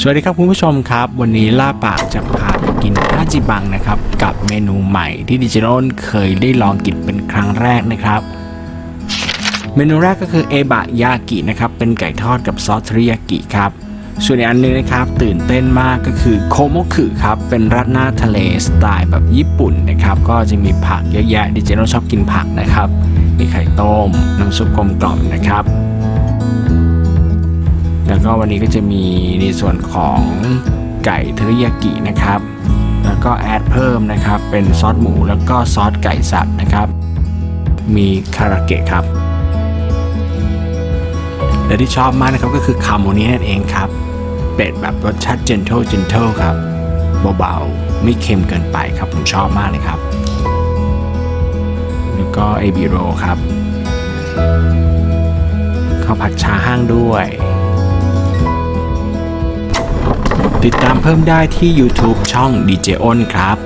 สวัสดีครับคุณผู้ชมครับ วันนี้ล่าปากจะพาไปกินฮาจิบังนะครับ กับเมนูใหม่ที่ดิจิทัลเคยได้ลองกินเป็นครั้งแรกนะครับ เมนูแรกก็คือเอบะยากินะครับ เป็นไก่ทอดกับซอสเทริยากิครับ ส่วนอีกอันนึงนะครับ ตื่นเต้นมากก็คือโคโมคุครับ เป็นราดหน้าทะเลสไตล์แบบญี่ปุ่นนะครับ ก็จะมีผักเยอะแยะดิจิทัลชอบกินผักนะครับ มีไข่ต้ม น้ำซุปกลมกล่อมนะครับ ก็วันนี้ก็จะมีในส่วนของไก่เทริยากินะครับ แล้วก็แอดเพิ่มนะครับ เป็นซอสหมูแล้วก็ซอสไก่สับนะครับ มีคาราเกะครับและที่ชอบมากนะครับก็คือคาโมนี้นั่นเองครับ เป็ดแบบรสชาติ gentle gentle ครับ เบาๆ ไม่เค็มเกินไปครับผมชอบมากเลยครับ แล้วก็เอบิโรครับข้าวผัดชาห้างด้วย ติดตามเพิ่มได้ที่ YouTube ช่อง DJ อ้นครับ